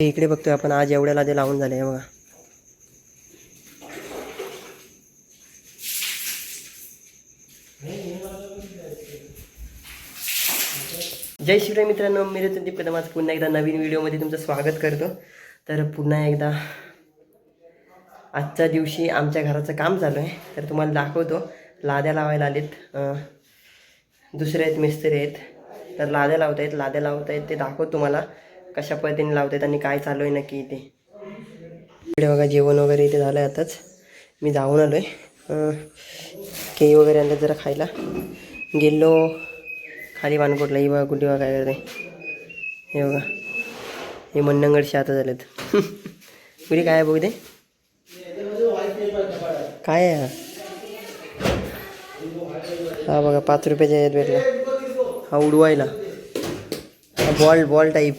इकडे बघतोय आपण आज एवढ्याला ते लावून झाले बघा. जय शिवराय मित्रांनो मी संदीप कदम आज पुन्हा एकदा नवीन व्हिडिओमध्ये तुमचं स्वागत करतो. तर पुन्हा एकदा आजच्या दिवशी आमच्या घराचं काम चालू आहे. तर तुम्हाला दाखवतो लाद्या लावायला आलेत. दुसरे आहेत मिस्त्री आहेत. तर लाद्या लावत आहेत लाद्या लावत आहेत ते दाखवतो तुम्हाला. कशा पद्धतीने लावतात आणि काय चालू आहे नक्की इथे. इकडे बघा जेवण वगैरे इथे झालं आहे आताच. मी जाऊन आलो आहे केळी वगैरे आणलं जरा खायला. गेलो. खाली वानकोटला. ही बघा कुठे बघा काय करते. हे बघा. हे मंडंगडशी आता झालेत. कुठे काय आहे बघू दे. काय आहे हा? बघा पाच रुपयाच्या यात भेटला. हा उडवायला. हा बॉल बॉल टाईप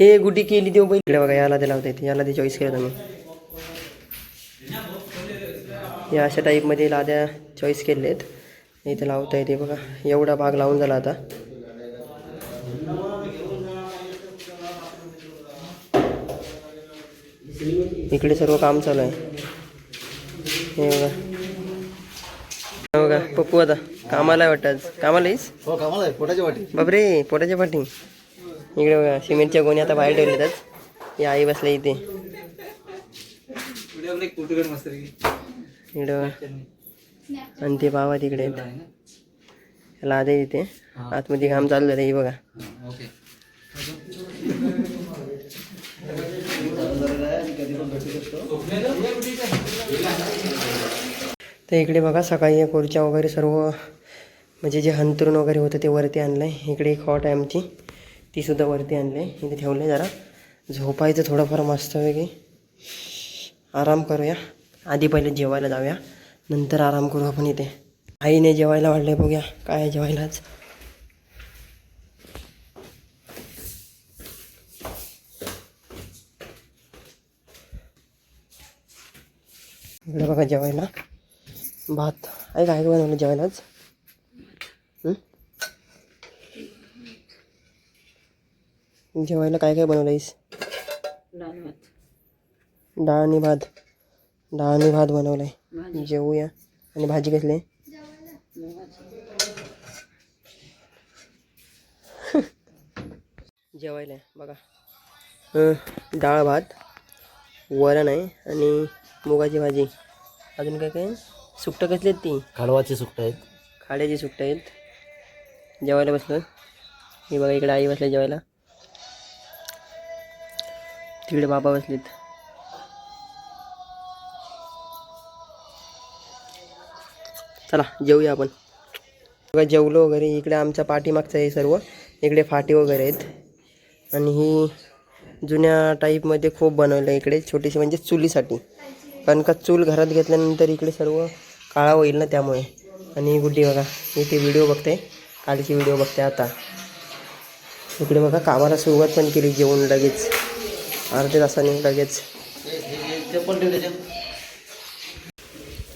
हे गुटी केली देऊ बैल इकडे बघा याला ते लावता येते याला ते चॉईस केलं तुम्ही या अशा टाईपमध्ये लाद्या चॉईस केले आहेत इथे लावता येते बघा एवढा भाग लावून झाला आता. इकडे सर्व काम चालू आहे. हे बघा. बघा पप्पू आता कामाला वाटतं कामाला येईस हो कामाला आहे पोटाची वाटी बापरे पोटाच्या पाठी. इकडे बघा सिमेंटच्या गोणी आता बाहेर ठेवलेतात या आई बसल्या इथे. इकडे. आणि ते बाबा तिकडे लादे इथे. आतमध्ये काम चालू झालं हे बघा. तर इकडे बघा सकाळी खुर्च्या वगैरे सर्व म्हणजे जे हंतरून वगैरे होतं ते वरती आणलं आहे इकडे एक हॉट आहे आमची. तीसुद्धा वरती आणली. आहे इथे ठेवलं आहे जरा. झोपायचं थोडंफार मस्त वेगळी आराम करूया. आधी पहिले जेवायला जाऊया. नंतर आराम करू आपण इथे. आईने जेवायला वाढलं बघूया. काय जेवायलाच इकडे बघा जेवायला. भात. आहे काय काय बनवलं जेवायलाच आज हं? जेवायला काय काय बनवलंयस? डाळ आणि भात. डाळ आणि भात बनवलाय. जेवूया. आणि भाजी कसली? आहे? जेवायला आहे, बघा. डाळ भात वरण आहे आणि मुगाची भाजी. अजून काय काय? सुकटं कसली आहेत ती? खाडवाची सुकट आहेत. खाड्याची सुकटं आहेत. जेवायला बसलं हे बघा इकडे आई बसल्या जेवायला. तिकडे बाबा बसलेत. चला जेवूया आपण. बघा जेवलो वगैरे. इकडे आमच्या पाठीमागचं आहे सर्व. इकडे फाटी वगैरे आहेत. आणि ही जुन्या टाईपमध्ये खूप बनवलं इकडे. छोटीशी म्हणजे चुलीसाठी. कारण का चूल घरात घेतल्यानंतर इकडे सर्व काळा होईल ना त्यामुळे. आणि ही गुड्डी बघा मी ते व्हिडिओ बघते. कालची व्हिडिओ बघते आता. इकडे बघा कामाला सुरुवात पण केली जेवण लगेच. अर्ध्या तासाने लगेच.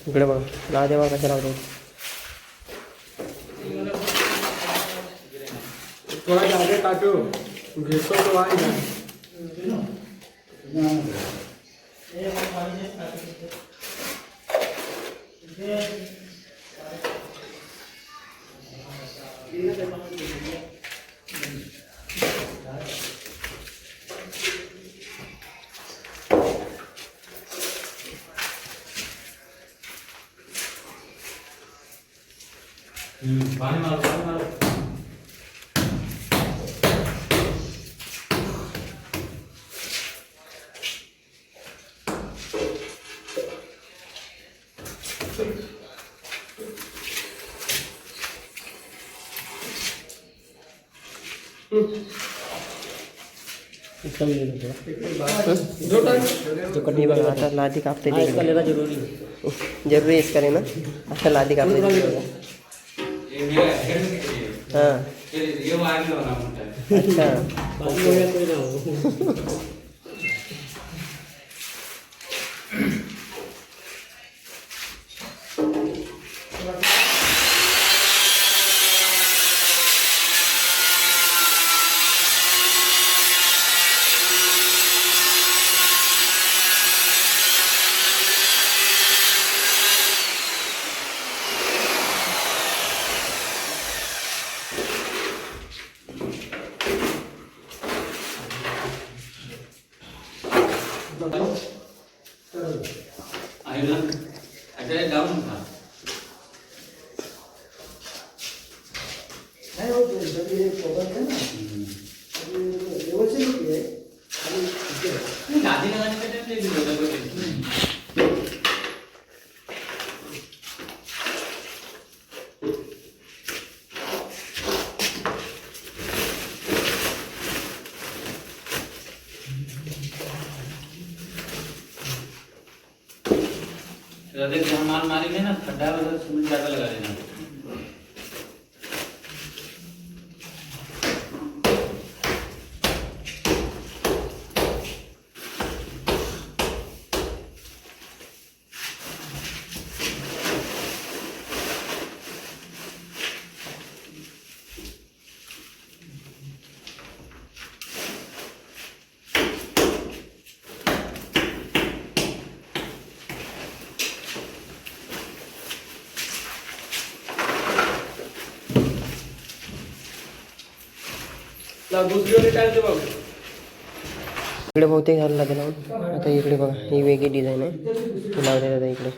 इकडे बघा लादे बघा कशा लावतो थोड़ा ज्यादा काटो घेतो तो आहे ना जो कटी बघा आता लादी कापते तिकडे जरुरी जरूरी आहेस करे ना आता लादी कापते तिकडे ना हां अच्छा हृदय जहाँ मार मारेंगे ना खड्डा वगैरह सीमेंट ज्यादा लगा देना। इकडे बहुतेक झालं लागेल आता इकडे बघा ही वेगळी डिझाईन आहे ती लावलेली आता इकडे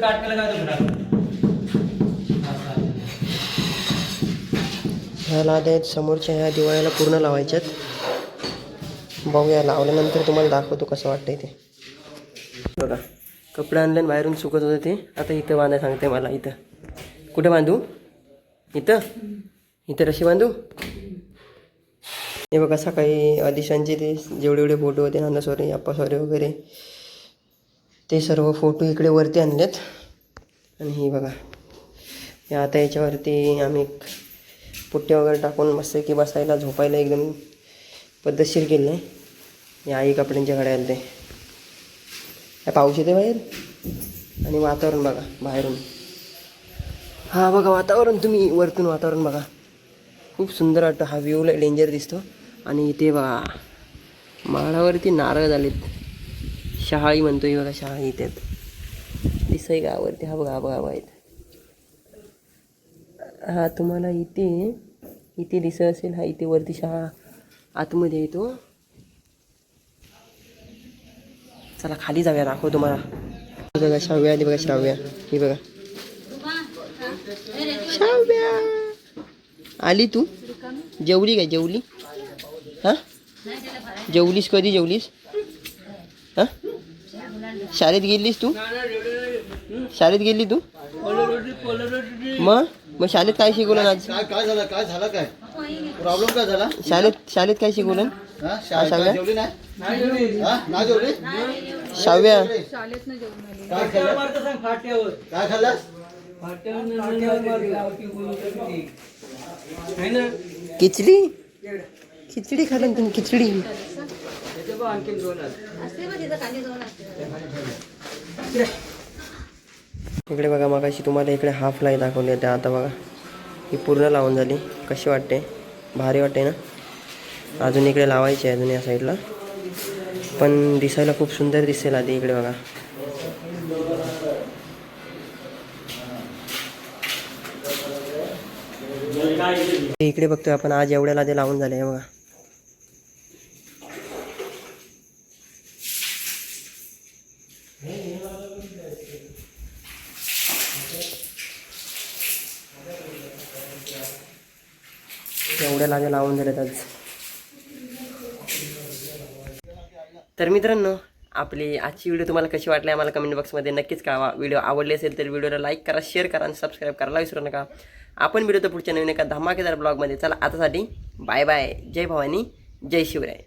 काट ह्या लाद्या आहेत समोरच्या ह्या दिवाळीला पूर्ण लावायच्यात. बघूया लावल्यानंतर तुम्हाला दाखवतो कसं वाटतंय ते. बघा कपडे आणले आणि बाहेरून सुकत होते ते. आता इथं बांधाय सांगते मला इथं. कुठं बांधू? इथं? इथं रशी बांधू? हे बघा सकाळी आदिशांचे ते जेवढे एवढे फोटो होते नाना सॉरी अप्पा सॉरी वगैरे ते सर्व फोटो इकडे वरती आणलेत. आणि हे बघा आता याच्यावरती आम्ही पुट्टे वगैरे टाकून मस्त की बसायला झोपायला एकदम पद्धतशीर केलं आहे आई कपड्यांच्या घड्या आले ते. काय पाऊस येते बाहेर. आणि वातावरण बघा बाहेरून. हा बघा वातावरण तुम्ही वरतून वातावरण बघा. खूप सुंदर वाटतं हा व्ह्यूला डेंजर दिसतो. आणि इथे बघा माळावरती नारळ झालेत. शहाळी आहे बघा शहाळी इथे. दिसय गावावरती हा बघा हा बघा हा बघा इथे. हा तुम्हाला इथे इथे दिसत असेल हा इथे वरती शहा आतमध्ये येतो. चला खाली जाऊया दाखव हो तुम्हाला. बघा शाव्या आली बघा श्राव्या. ही बघा. शाव्या आली तू? जेवली काय जेवली? हा? जेवलीस कधी जेवलीस? हा? शाळेत गेलीस तू? शाळेत गेली तू? मग? मग शाळेत काय शिकवलं आज? काय झालं काय झालं काय? प्रॉब्लेम काय झाला? शाळेत शाळेत काय शिकवलं? हा शाळेत. काय जेवली नाही हा ना जेवली? शाव्या. काय खाल्लं? काय खाल्लं? खिचडी? खिचडी खाल्लं ना तुम्ही खिचडी. इकडे बघा मगाशी तुम्हाला इकडे हाफ लाई दाखवली होती. आता बघा ही पूर्ण लावून झाली. कशी वाटते? भारी वाटते ना? अजून इकडे लावायची आहे अजून या साईडला पण दिसायला खूप सुंदर दिसेल आधी इकडे बघा. इकडे बघतोय आपण आज एवढ्याला ते लावून झाले बघा. एवढ्या लागे लावून दिल्यात आज. तर मित्रांनो आपली आजची व्हिडिओ तुम्हाला कशी वाटली आम्हाला कमेंट बॉक्समध्ये नक्कीच कळवा. व्हिडिओ आवडली असेल तर व्हिडिओला लाईक करा शेअर करा आणि सबस्क्राईब करायला विसरू नका. आपण व्हिडिओ तर पुढच्या नवीन एका धमाकेदार ब्लॉगमध्ये चला आतासाठी बाय बाय जय भवानी जय शिवराय.